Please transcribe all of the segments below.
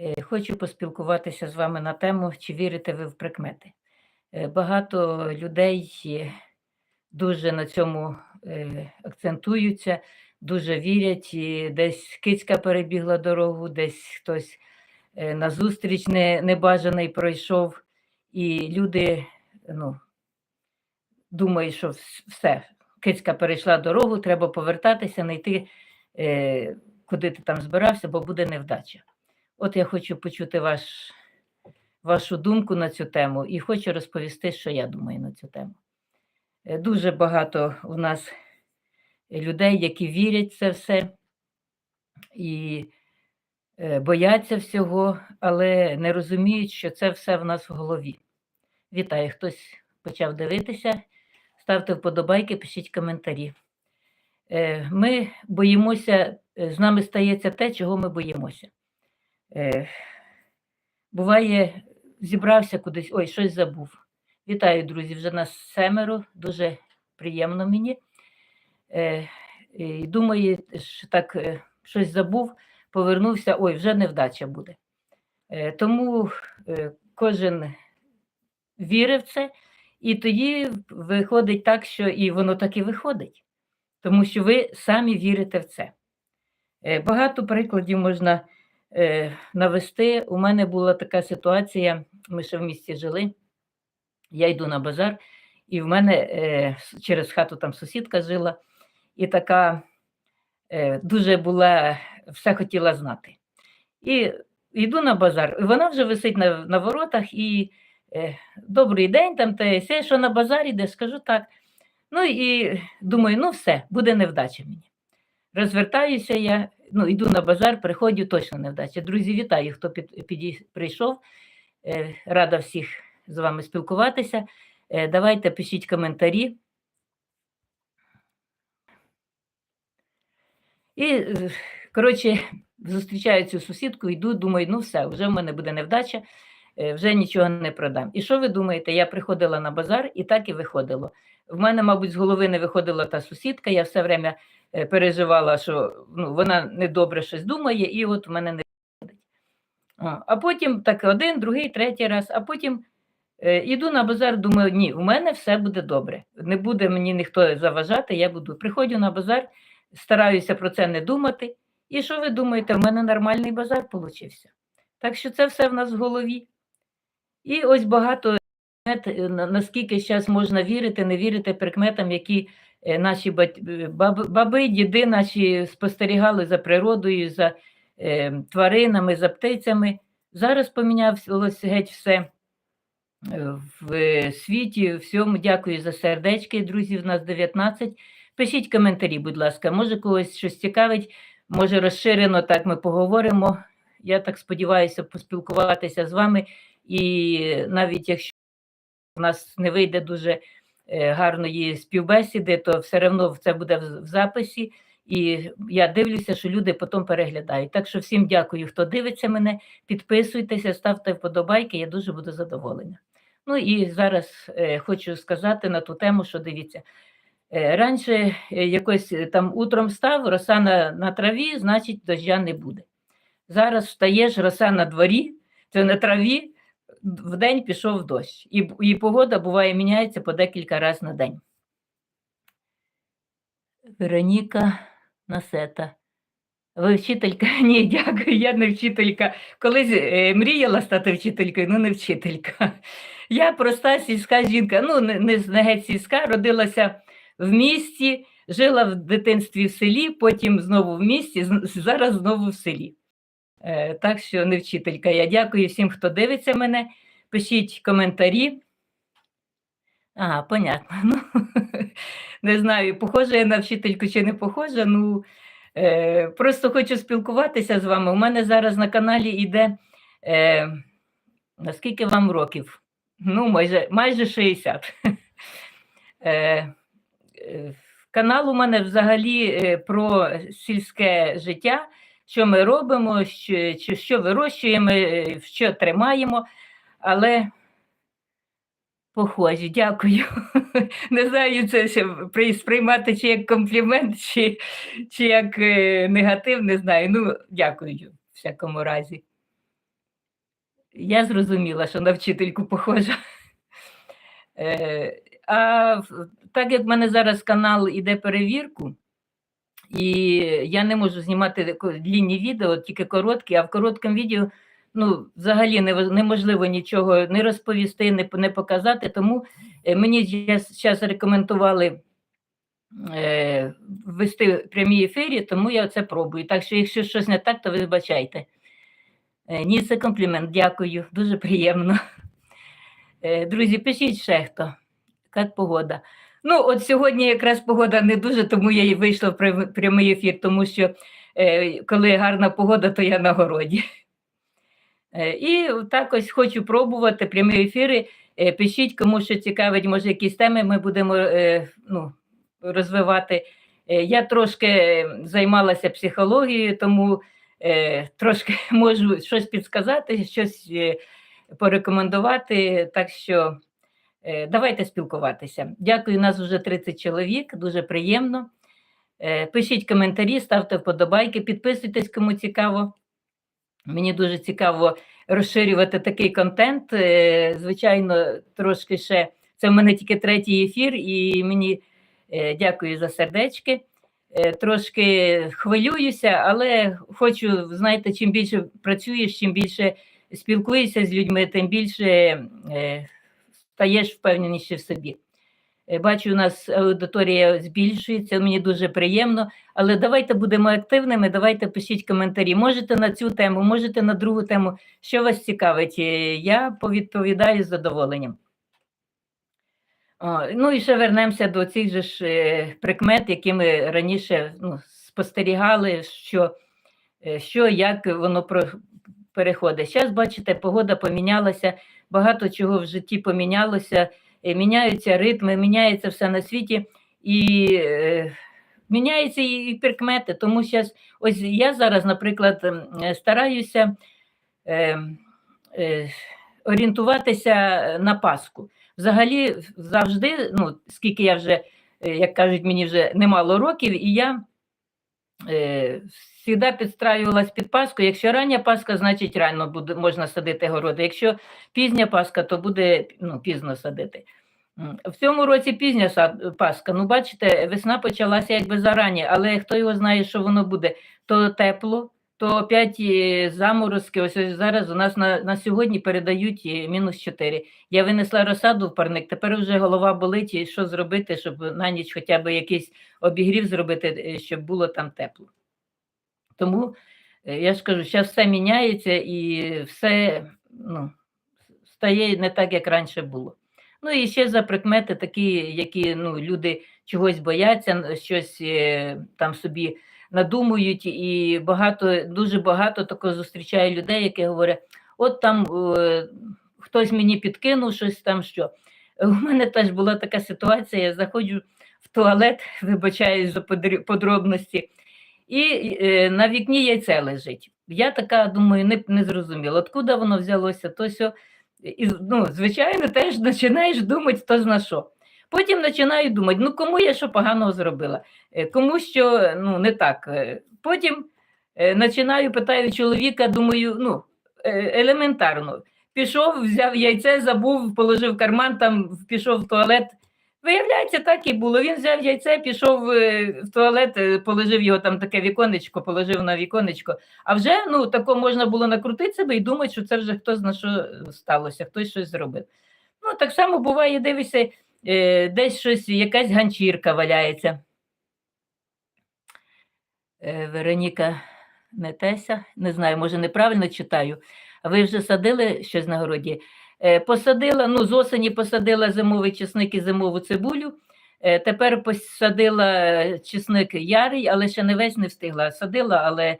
Е, Хочу поспілкуватися з вами на тему, чи вірите ви в прикмети. Е, Багато людей е, дуже на цьому акцентуються, дуже вірять. І десь кицька перебігла дорогу, десь хтось назустріч не, небажаний пройшов, і люди ну, думають, що все, кицька перейшла дорогу, треба повертатися, не йти, куди ти там збирався, бо буде невдача. От я хочу почути ваш, вашу думку на цю тему і хочу розповісти, що я думаю на цю тему. Е, Дуже багато у нас людей, які вірять в це все і е, бояться всього, але не розуміють, що це все в нас в голові. Вітаю, хтось почав дивитися. Ставте вподобайки, пишіть коментарі. Е, Ми боїмося, з нами стається те, чого ми боїмося. Е, Буває, зібрався кудись, ой, щось забув. Вітаю, друзі, вже нас семеро, дуже приємно мені. Е, І думаю, що так е, щось забув, повернувся, ой, вже невдача буде. Е, Тому е, кожен вірив в це, і тоді виходить так, що і воно так і виходить, тому що ви самі вірите в це. Е, Багато прикладів можна навести. У мене була така ситуація, ми ще в місті жили. Я йду на базар, і в мене е, через хату там сусідка жила, і така е, дуже була, все хотіла знати. І йду на базар, і вона вже висить на, на воротах, і е, добрий день, там те, все, що на базар іде, скажу так. Ну і думаю, ну все, буде невдача мені. Розвертаюся я, ну, йду на базар, приходжу, точно невдача. Друзі, вітаю, хто під, під прийшов. Е, рада всіх з вами спілкуватися. Е, давайте пишіть коментарі. І, е, коротше, зустрічаю цю сусідку, йду, думаю, ну все, вже в мене буде невдача, вже нічого не продам. І що ви думаєте? Я приходила на базар і так і виходило. В мене, мабуть, з голови не виходила та сусідка, я все время е, переживала, що ну, вона недобре щось думає, і от в мене не виходить. А, потім так один, другий, третій раз, а потім е, іду на базар, думаю, ні, у мене все буде добре. Не буде мені ніхто заважати, я буду. Приходжу на базар, стараюся про це не думати. І що ви думаєте, в мене нормальний базар получився. Так що це все в нас в голові. І ось багато е, наскільки зараз можна вірити, не вірити прикметам, які е, наші баби, діди наші спостерігали за природою, за е, тваринами, за птицями. Зараз помінялося геть все в світі. Всьому дякую за сердечки, друзі. В нас 19. Пишіть коментарі, будь ласка. Може, когось щось цікавить, може розширено так ми поговоримо. Я так сподіваюся поспілкуватися з вами. І навіть якщо у нас не вийде дуже е, гарної співбесіди, то все одно це буде в записі. І я дивлюся, що люди потім переглядають. Так що всім дякую, хто дивиться мене. Підписуйтеся, ставте вподобайки, я дуже буду задоволена. Ну і зараз е, хочу сказати на ту тему, що дивіться. Е, раніше якось там утром став, роса на, на траві, значить дождя не буде. Зараз встаєш, роса на дворі, це на траві, в день пішов дощ. І, і погода буває міняється по декілька разів на день. Вероніка Насета. Ви вчителька? Ні, дякую, я не вчителька. Колись е, мріяла стати вчителькою, ну не вчителька. Я проста сільська жінка, ну не, не, геть сільська, родилася в місті, жила в дитинстві в селі, потім знову в місті, зараз знову в селі. Е, так що не вчителька. Я дякую всім, хто дивиться мене. Пишіть коментарі. Ага, понятно. Ну, не знаю, похожа я на вчительку чи не похожа. Ну, е, просто хочу спілкуватися з вами. У мене зараз на каналі йде, е, наскільки вам років? Ну, майже, майже 60. Е, е, канал у мене взагалі е, про сільське життя, що ми робимо, що, що, вирощуємо, е, що тримаємо, але похожі, дякую. Не знаю, це сприймати чи як комплімент, чи, чи як е, негатив, не знаю. Ну, дякую в всякому разі. я зрозуміла, що на вчительку похожа. Е, А так як в мене зараз канал іде перевірку, і я не можу знімати длінні відео, тільки короткі, а в короткому відео ну, взагалі неможливо нічого не розповісти, не, показати. Тому е, мені зараз рекомендували е, вести прямі ефірі, тому я це пробую. Так що, якщо щось не так, то ви вибачайте. Е, Ні, це комплімент, дякую, дуже приємно. Е, Друзі, пишіть ще хто. Як погода? Ну, от сьогодні якраз погода не дуже, тому я і вийшла в прямий ефір, тому що е, коли гарна погода, то я на городі. Е, і так ось хочу пробувати прямі ефіри. Е, пишіть, кому що цікавить, може, якісь теми ми будемо е, ну, розвивати. Е, я трошки займалася психологією, тому е, трошки можу щось підсказати, щось е, порекомендувати. Так що давайте спілкуватися. Дякую, нас вже 30 чоловік, дуже приємно. Е, Пишіть коментарі, ставте вподобайки, підписуйтесь, кому цікаво. Мені дуже цікаво розширювати такий контент. Е, Звичайно, трошки ще це в мене тільки третій ефір, і мені е, дякую за сердечки. Е, Трошки хвилююся, але хочу, знаєте, чим більше працюєш, чим більше спілкуєшся з людьми, тим більше е, стаєш впевненіше в собі. Е, Бачу, у нас аудиторія збільшується, мені дуже приємно. Але давайте будемо активними, давайте пишіть коментарі. Можете на цю тему, можете на другу тему. Що вас цікавить? Е, Я повідповідаю з задоволенням. О, ну і ще вернемося до цих же ж е, прикмет, які ми раніше ну, спостерігали, що, що як воно переходить. Зараз, бачите, погода помінялася, багато чого в житті помінялося, е, міняються ритми, міняється все на світі. І е, міняються і, прикмети. Тому зараз, ось я зараз, наприклад, е, стараюся е, е, орієнтуватися на Пасху. Взагалі, завжди, ну, скільки я вже, е, як кажуть, мені вже немало років, і я е, завжди підстраювалась під Пасху. Якщо рання Пасха, значить рано буде, можна садити городи. Якщо пізня Пасха, то буде ну, пізно садити. В цьому році пізня сад- Пасха. Ну, бачите, весна почалася якби зарані, але хто його знає, що воно буде. То тепло, то опять е, заморозки. Ось, ось зараз у нас на, на сьогодні передають мінус 4. Я винесла розсаду в парник, тепер вже голова болить, і що зробити, щоб на ніч хоча б якийсь обігрів зробити, е, щоб було там тепло. Тому е, я ж кажу, зараз все міняється і все ну, стає не так, як раніше було. Ну і ще за прикмети такі, які ну, люди чогось бояться, щось е, там собі надумують, і багато, дуже багато такого зустрічаю людей, які говорять, от там е, хтось мені підкинув щось там що. У мене теж була така ситуація, я заходжу в туалет, вибачаюсь за подробності, і е, на вікні яйце лежить. Я така думаю, не, не зрозуміла, откуда воно взялося, то сьо. І, ну, звичайно, теж починаєш думати, хто зна що. Потім починаю думати, ну кому я що поганого зробила, Е, кому що ну, не так. Е, Потім е, починаю, питаю чоловіка, думаю, ну, елементарно. Пішов, взяв яйце, забув, положив карман, там пішов в туалет. Виявляється, так і було. Він взяв яйце, пішов в туалет, положив його там таке віконечко, положив на віконечко. А вже ну, тако можна було накрутити себе і думати, що це вже хтось на що сталося, хтось щось зробив. Ну, так само буває, дивишся, е, десь щось, якась ганчірка валяється. Е, Вероніка Нетеся, не знаю, може неправильно читаю. А ви вже садили щось на городі? Е, Посадила, ну, з осені посадила зимовий чесник і зимову цибулю. Е, Тепер посадила чесник ярий, але ще не весь не встигла. Садила, але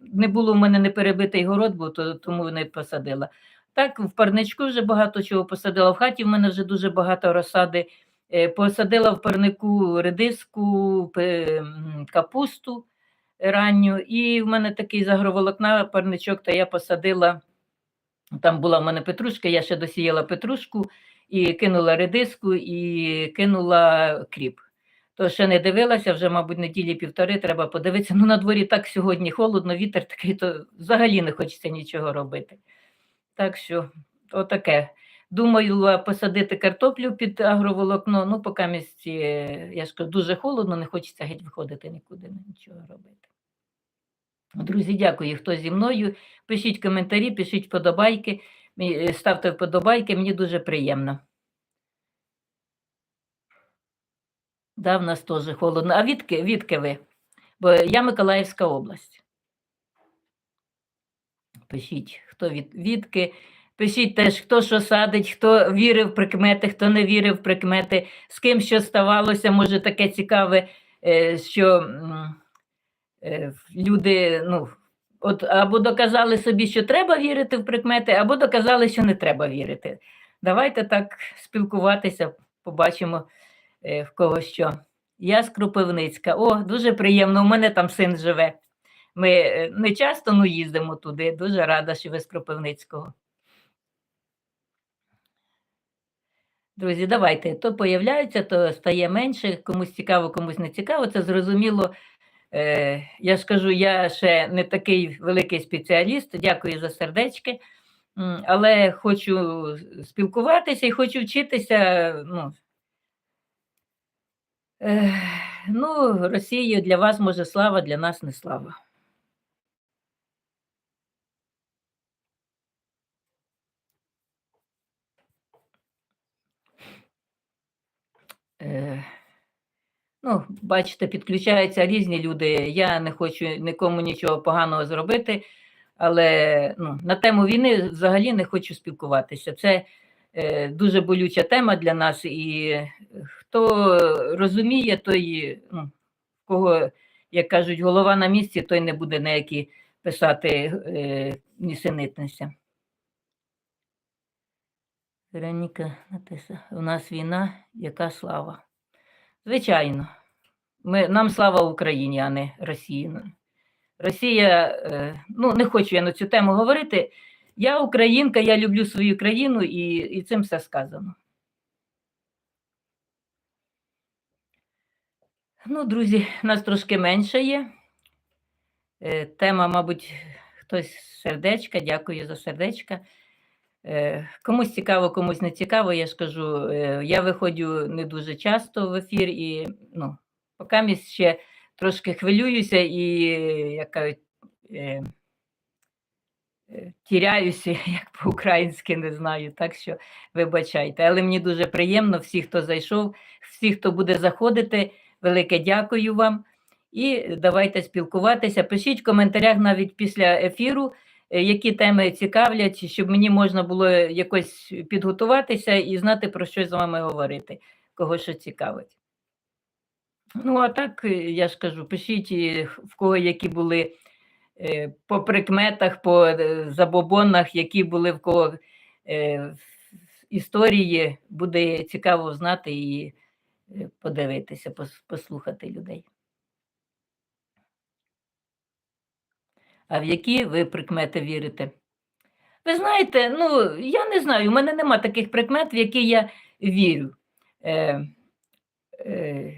не було в мене не перебитий город, бо то, тому не посадила. Так, в парничку вже багато чого посадила. В хаті в мене вже дуже багато розсади. Е, Посадила в парнику редиску, капусту ранню. І в мене такий загроволокна парничок, то я посадила. Там була в мене петрушка, я ще досіяла петрушку і кинула редиску, і кинула кріп. То ще не дивилася, вже, мабуть, неділі півтори треба подивитися. Ну, на дворі так сьогодні холодно, вітер такий, то взагалі не хочеться нічого робити. Так що, отаке. Думаю посадити картоплю під агроволокно, ну, поки місці, я ж кажу, дуже холодно, не хочеться геть виходити нікуди, нічого робити. Друзі, дякую, хто зі мною. Пишіть коментарі, пишіть вподобайки, ставте вподобайки, мені дуже приємно. Да, в нас теж холодно. А відки, відки ви? Бо я Миколаївська область. Пишіть, хто від, відки. Пишіть теж, хто що садить, хто вірив в прикмети, хто не вірив в прикмети, з ким що ставалося, може таке цікаве, е, що е, люди ну, от, або доказали собі, що треба вірити в прикмети, або доказали, що не треба вірити. Давайте так спілкуватися, побачимо, е, в кого що. Я з Кропивницька. О, дуже приємно, у мене там син живе. Ми е, не часто ну, їздимо туди. Дуже рада, що ви з Кропивницького. Друзі, давайте. То появляється, то стає менше. Комусь цікаво, комусь не цікаво. Це зрозуміло. Е, я ж кажу, я ще не такий великий спеціаліст. Дякую за сердечки. Але хочу спілкуватися і хочу вчитися. Ну, е, ну, Росія для вас може слава, для нас не слава. Е, Ну, бачите, підключаються різні люди. Я не хочу нікому нічого поганого зробити, але ну, на тему війни взагалі не хочу спілкуватися. Це е, дуже болюча тема для нас, і хто розуміє, той, ну, кого, як кажуть, голова на місці, той не буде ніякі писати е, нісенітниця. Вероніка написала, у нас війна, яка слава. Звичайно, ми, нам слава Україні, а не Росії. Росія, е, ну не хочу я на цю тему говорити. Я українка, я люблю свою країну і, і цим все сказано. Ну, друзі, нас трошки менше є. Е, Тема, мабуть, хтось сердечка, дякую за сердечка. Е, Комусь цікаво, комусь не цікаво, я ж кажу, е, я виходжу не дуже часто в ефір і ну, поки ще трошки хвилююся і як кажуть, е, тіряюся, як по-українськи не знаю, так що вибачайте. Але мені дуже приємно, всі, хто зайшов, всі, хто буде заходити, велике дякую вам. І давайте спілкуватися. Пишіть в коментарях навіть після ефіру, які теми цікавлять, щоб мені можна було якось підготуватися і знати, про що з вами говорити, кого що цікавить. Ну, а так, е, я ж кажу, пишіть, е, в кого які були е, по прикметах, по е, забобонах, які були в кого е, історії, буде цікаво знати і е, подивитися, послухати людей. А в які ви прикмети вірите? Ви знаєте, ну, я не знаю, у мене нема таких прикмет, в які я вірю. Е, е,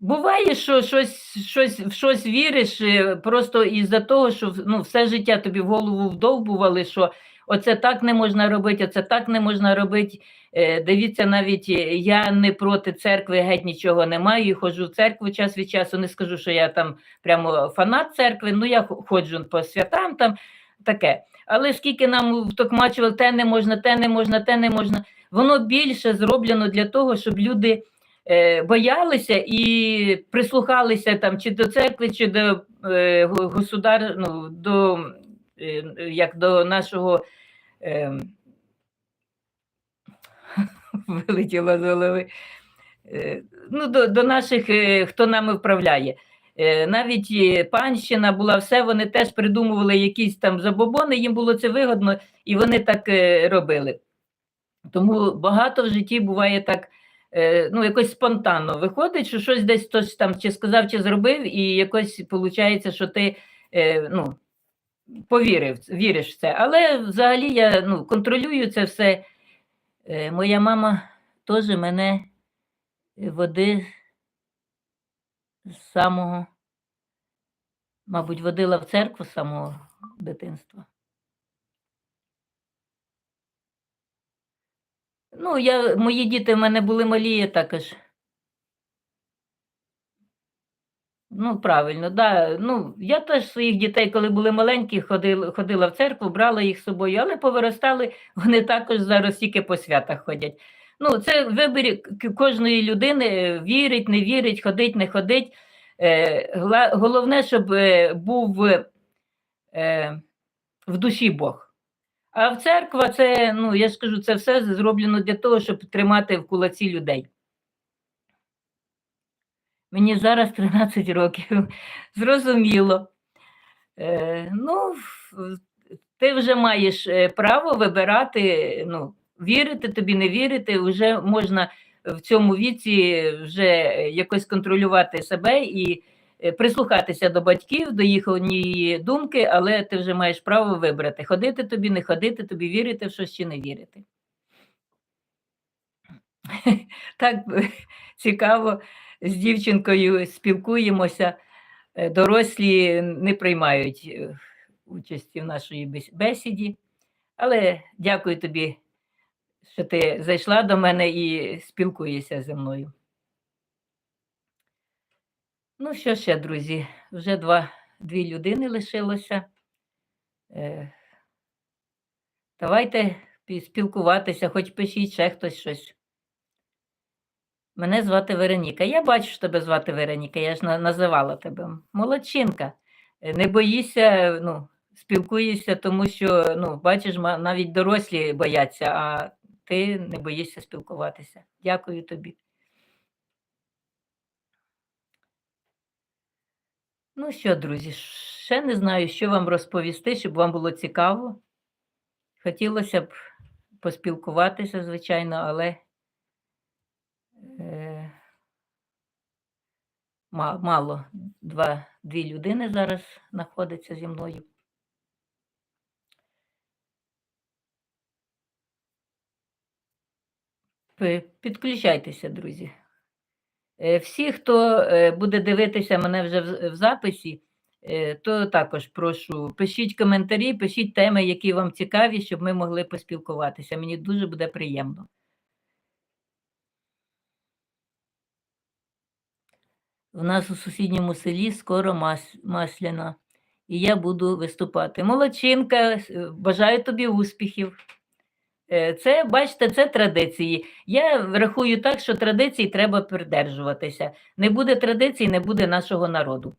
буває, що щось, щось, в щось віриш е, просто із-за того, що ну, все життя тобі в голову вдовбували, що оце так не можна робити, оце так не можна робити. Е, дивіться, навіть е, я не проти церкви, геть нічого не маю, і ходжу в церкву час від часу. Не скажу, що я там прямо фанат церкви, ну я ходжу по святам там таке. Але скільки нам втокмачували, те не можна, те не можна, те не можна. Воно більше зроблено для того, щоб люди е, боялися і прислухалися там чи до церкви, чи до е, государ, ну, до, як до нашого. Е, вилетіло з голови. Е, Ну, до, до наших, е, хто нами вправляє. Е, Навіть е, панщина була, все вони теж придумували якісь там забобони, їм було це вигодно, і вони так е, робили. Тому багато в житті буває так, е, ну, якось спонтанно виходить, що щось десь хтось там чи сказав, чи зробив, і якось виходить, що ти е, ну, повірив, віриш в це. Але взагалі я ну, контролюю це все. Е, Моя мама теж мене води з самого, мабуть, водила в церкву з самого дитинства. Ну, я, мої діти в мене були малі також. Ну, правильно, да. Ну, я теж своїх дітей, коли були маленькі, ходила, ходила в церкву, брала їх з собою, але повиростали, вони також зараз тільки по святах ходять. Ну, це вибір кожної людини, вірить, не вірить, ходить, не ходить. Е, Головне, щоб е, був е, в душі Бог. А в церква це, ну, я ж кажу, це все зроблено для того, щоб тримати в кулаці людей. Мені зараз 13 років. Зрозуміло. Е, ну, ти вже маєш е, право вибирати, ну, вірити тобі, не вірити, вже можна в цьому віці вже якось контролювати себе і е, прислухатися до батьків, до їхньої думки, але ти вже маєш право вибрати, ходити тобі, не ходити, тобі вірити в щось чи не вірити. Так цікаво, з дівчинкою спілкуємося. Е, Дорослі не приймають е, участі в нашій бесіді. Але дякую тобі, що ти зайшла до мене і спілкуєшся зі мною. Ну, що ще, друзі, вже два, дві людини лишилося. Е, Давайте спілкуватися, хоч пишіть ще хтось щось. Мене звати Вероніка. Я бачу, що тебе звати Вероніка, я ж називала тебе. Молодчинка. Е, Не боїшся, ну, спілкуєшся, тому що, ну, бачиш, навіть дорослі бояться, а ти не боїшся спілкуватися. Дякую тобі. Ну що, друзі, ще не знаю, що вам розповісти, щоб вам було цікаво. Хотілося б поспілкуватися, звичайно, але е, мало. Два, дві людини зараз знаходяться зі мною. Підключайтеся, друзі. Е, Всі, хто е, буде дивитися мене вже в записі, то також прошу, пишіть коментарі, пишіть теми, які вам цікаві, щоб ми могли поспілкуватися. Мені дуже буде приємно. В нас у сусідньому селі скоро мас, масляна, і я буду виступати. Молодчинка, бажаю тобі успіхів. Е, Це, бачите, це традиції. Я рахую так, що традицій треба придержуватися. Не буде традицій, не буде нашого народу.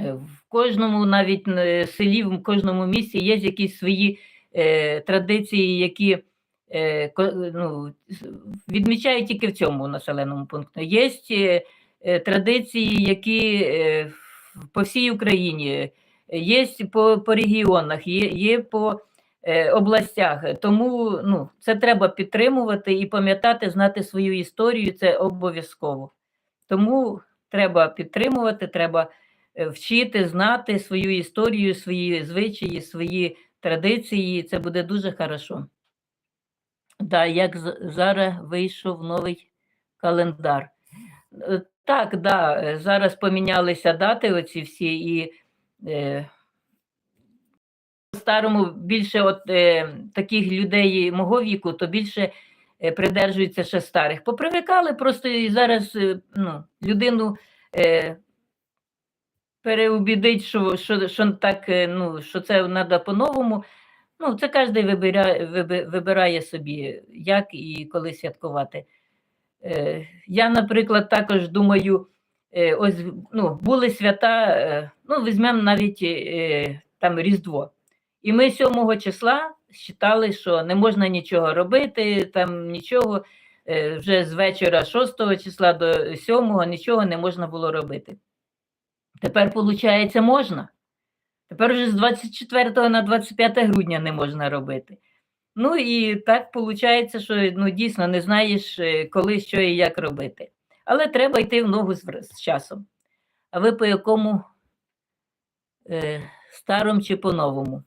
Е, В кожному навіть е, селі, в кожному місті є якісь свої е, традиції, які е, ну, відмічають тільки в цьому населеному пункті. Є е, е, традиції, які е, по всій Україні, є по, по регіонах, є, є по е, областях. Тому ну, це треба підтримувати і пам'ятати, знати свою історію, це обов'язково. Тому треба підтримувати, треба е, вчити, знати свою історію, свої звичаї, свої традиції. Це буде дуже хорошо. Да, як зараз вийшов новий календар. Так, да, е, зараз помінялися дати оці всі, і е, старому більше от е, таких людей мого віку, то більше е, придержуються ще старих. Попривикали просто і зараз е, ну, людину е, переубідить, що, що, що, так, е, ну, що це треба по-новому. Ну, це кожен вибирає, вибирає собі, як і коли святкувати. Е, я, наприклад, також думаю, е, ось ну, були свята, е, ну, візьмемо навіть там Різдво. І ми 7 числа вважали, що не можна нічого робити, там нічого, вже з вечора 6 числа до 7 нічого не можна було робити. Тепер, виходить, можна. Тепер вже з 24 на 25 грудня не можна робити. Ну і так виходить, що ну, дійсно не знаєш, е, коли, що і як робити. Але треба йти в ногу з, з часом. А ви по якому е, старому чи по-новому?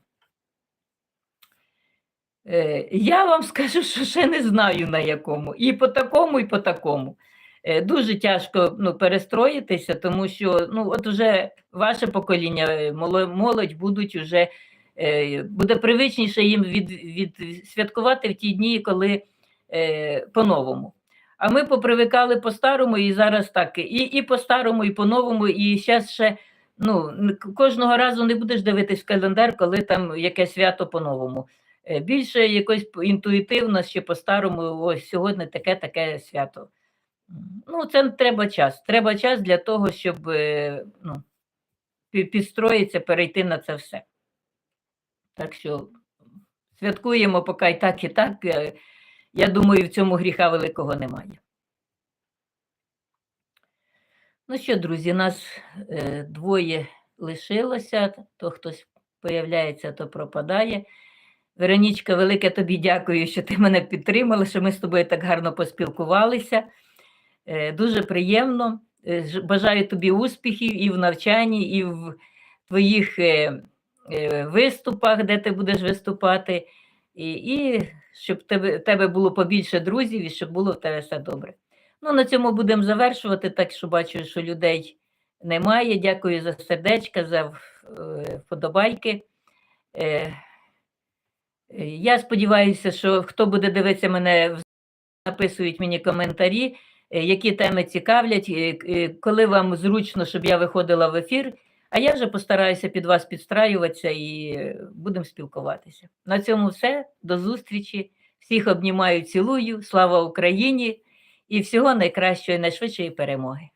Е, я вам скажу, що ще не знаю на якому. І по такому, і по такому. Е, дуже тяжко ну, перестроїтися, тому що ну, от уже ваше покоління, е, молодь будуть уже, буде привичніше їм від, від святкувати в ті дні, коли е, по-новому. А ми попривикали по-старому, і зараз так, і, і по-старому, і по-новому, і зараз ще ну, кожного разу не будеш дивитись календар, коли там яке свято по-новому. Е, Більше якось інтуїтивно, ще по-старому, ось сьогодні таке таке свято. Ну, це треба час. Треба час для того, щоб е, ну, підстроїтися, перейти на це все. Так що святкуємо поки і так, і так. Е, Я думаю, в цьому гріха великого немає. Ну що, друзі, нас е, двоє лишилося, то хтось появляється, то пропадає. Веронічка, велике тобі дякую, що ти мене підтримала, що ми з тобою так гарно поспілкувалися. Е, дуже приємно. Бажаю тобі успіхів і в навчанні, і в твоїх виступах, де ти будеш виступати, і, і щоб тебе, тебе було побільше друзів і щоб було в тебе все добре. Ну, на цьому будемо завершувати, так що бачу, що людей немає. Дякую за сердечка, за е, вподобайки. Е, е, Я сподіваюся, що хто буде дивитися мене, написують мені коментарі, е, які теми цікавлять, е, е, коли вам зручно, щоб я виходила в ефір. А я вже постараюся під вас підстраюватися і будемо спілкуватися. На цьому все. До зустрічі. Всіх обнімаю, цілую. Слава Україні і всього найкращої, найшвидшої перемоги.